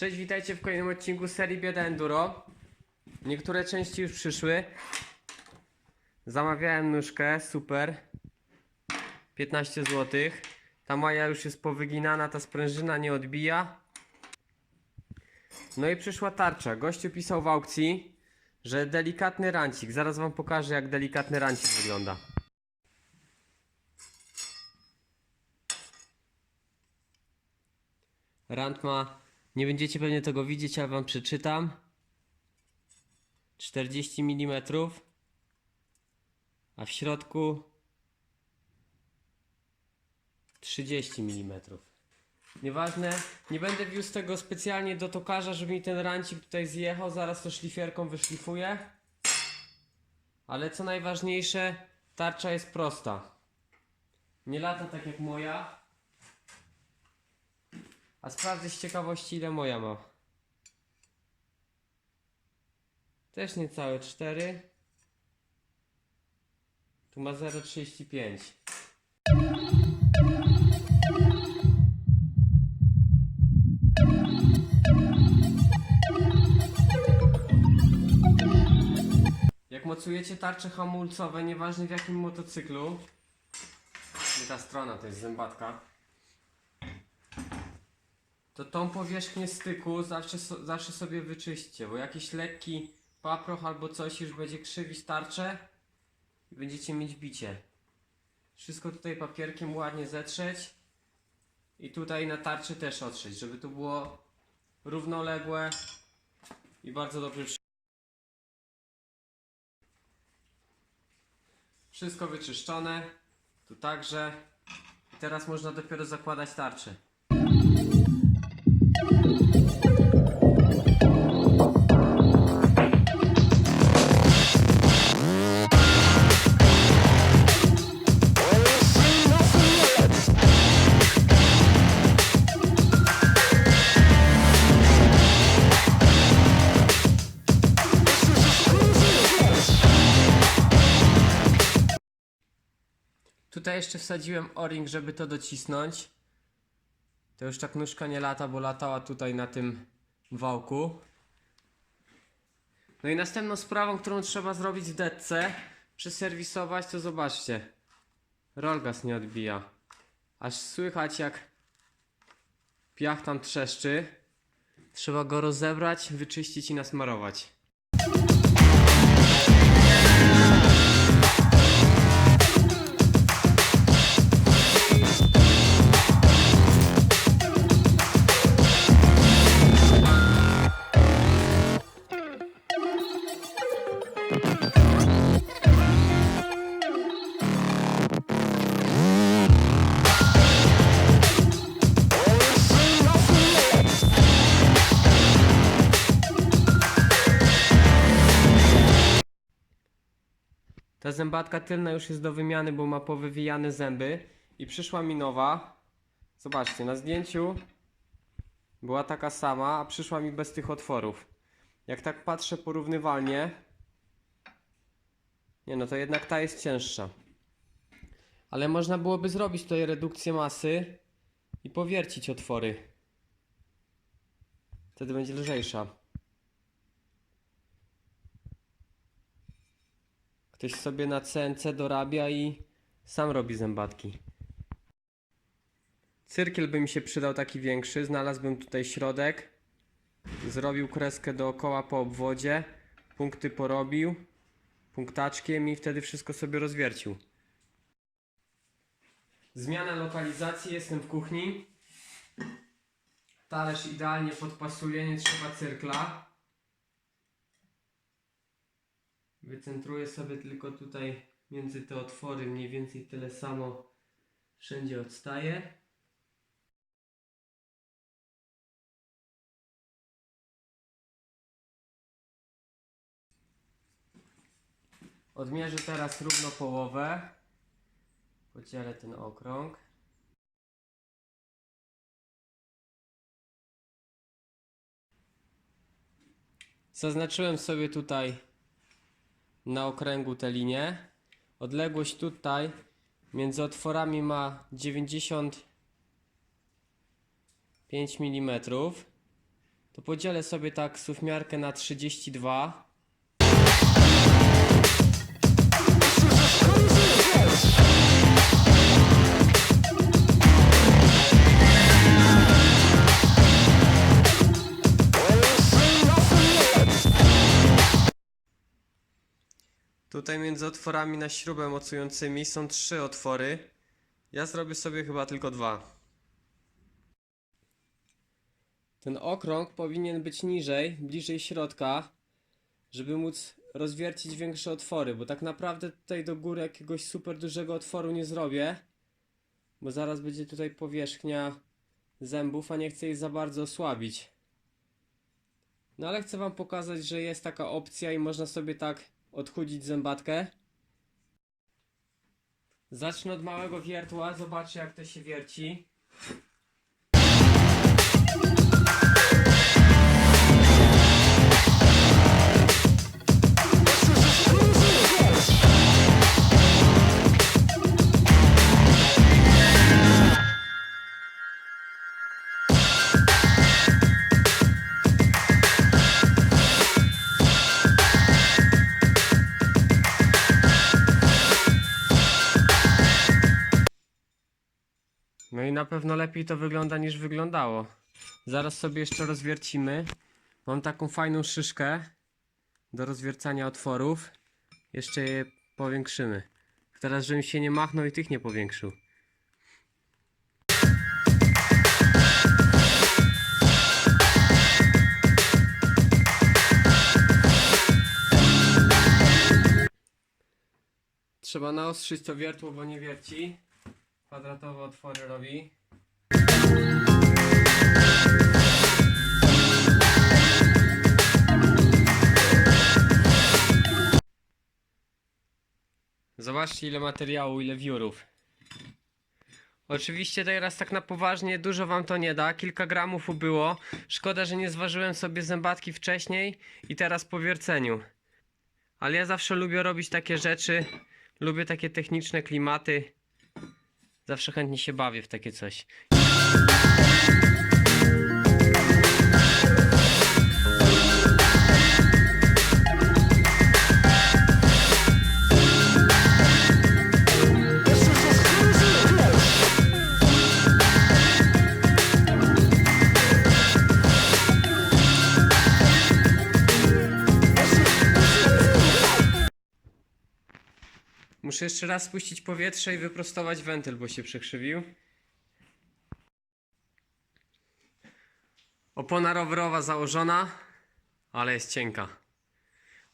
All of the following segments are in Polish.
Cześć, witajcie w kolejnym odcinku serii Bieda Enduro. Niektóre części już przyszły. Zamawiałem nóżkę, super. 15 zł. Ta moja już jest powyginana, ta sprężyna nie odbija. No i przyszła tarcza. Gościu pisał w aukcji, że delikatny rancik. Zaraz wam pokażę, jak delikatny rancik wygląda. Rant ma, nie będziecie pewnie tego widzieć, ale wam przeczytam. 40 mm, a w środku 30 mm. Nieważne, nie będę wiózł tego specjalnie do tokarza, żeby mi ten rancik tutaj zjechał, zaraz to szlifierką wyszlifuję. Ale co najważniejsze, tarcza jest prosta. Nie lata tak jak moja. A sprawdzę z ciekawości ile moja ma. Też niecałe 4. Tu ma 0,35. Jak mocujecie tarcze hamulcowe, nieważne w jakim motocyklu, nie ta strona, to jest zębatka, to tą powierzchnię styku zawsze, zawsze sobie wyczyśćcie, bo jakiś lekki paproch albo coś już będzie krzywić tarczę i będziecie mieć bicie. Wszystko tutaj papierkiem ładnie zetrzeć i tutaj na tarczy też otrzeć, żeby to było równoległe i bardzo dobrze. Wszystko wyczyszczone, tu także. I teraz można dopiero zakładać tarczę. Tutaj jeszcze wsadziłem o-ring, żeby to docisnąć. To już tak nóżka nie lata, bo latała tutaj na tym wałku. No i następną sprawą, którą trzeba zrobić w detce, przeserwisować, to zobaczcie. Rolgas nie odbija. Aż słychać jak piach tam trzeszczy. Trzeba go rozebrać, wyczyścić i nasmarować. Ta zębatka tylna już jest do wymiany, bo ma powywijane zęby. I przyszła mi nowa. Zobaczcie, na zdjęciu była taka sama, a przyszła mi bez tych otworów. Jak tak patrzę porównywalnie, nie no to jednak ta jest cięższa. Ale można byłoby zrobić tutaj redukcję masy i powiercić otwory. Wtedy będzie lżejsza. Ktoś sobie na CNC dorabia i sam robi zębatki. Cyrkiel by mi się przydał taki większy. Znalazłbym tutaj środek. Zrobił kreskę dookoła po obwodzie. Punkty porobił. Punktaczkiem i wtedy wszystko sobie rozwiercił. Zmiana lokalizacji. Jestem w kuchni. Talerz idealnie podpasuje, nie trzeba cyrkla. Wycentruję sobie tylko tutaj między te otwory, mniej więcej tyle samo wszędzie odstaje. Odmierzę teraz równo połowę. Podzielę ten okrąg. Zaznaczyłem sobie tutaj na okręgu te linie. Odległość tutaj między otworami ma 95 mm. to podzielę sobie tak suwmiarkę na 32. Tutaj między otworami na śrubę mocującymi są trzy otwory. Ja zrobię sobie chyba tylko dwa. Ten okrąg powinien być niżej, bliżej środka, żeby móc rozwiercić większe otwory, bo tak naprawdę tutaj do góry jakiegoś super dużego otworu nie zrobię, bo zaraz będzie tutaj powierzchnia zębów, a nie chcę jej za bardzo osłabić. No ale chcę wam pokazać, że jest taka opcja i można sobie tak odchudzić zębatkę. Zacznę od małego wiertła, zobaczę jak to się wierci. I na pewno lepiej to wygląda niż wyglądało. Zaraz sobie jeszcze rozwiercimy. Mam taką fajną szyszkę do rozwiercania otworów. Jeszcze je powiększymy. Teraz, żebym się nie machnął i tych nie powiększył. Trzeba naostrzyć to wiertło, bo nie wierci. Kwadratowe otwory robi. Zobaczcie ile materiału, ile wiórów. Oczywiście teraz tak na poważnie dużo wam to nie da, kilka gramów ubyło. Szkoda, że nie zważyłem sobie zębatki wcześniej i teraz po wierceniu. Ale ja zawsze lubię robić takie rzeczy, lubię takie techniczne klimaty. Zawsze chętnie się bawię w takie coś. Muszę jeszcze raz spuścić powietrze i wyprostować wentyl, bo się przekrzywił. Opona rowerowa założona, ale jest cienka.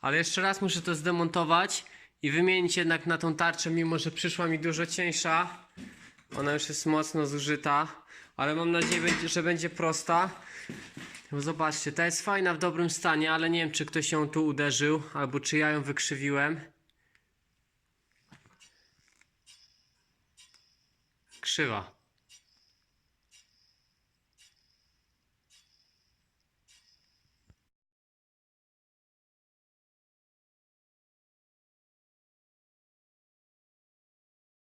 Ale jeszcze raz muszę to zdemontować i wymienić jednak na tą tarczę, mimo że przyszła mi dużo cieńsza. Ona już jest mocno zużyta, ale mam nadzieję, że będzie prosta. Zobaczcie, ta jest fajna w dobrym stanie, ale nie wiem, czy ktoś ją tu uderzył, albo czy ja ją wykrzywiłem. 是吧？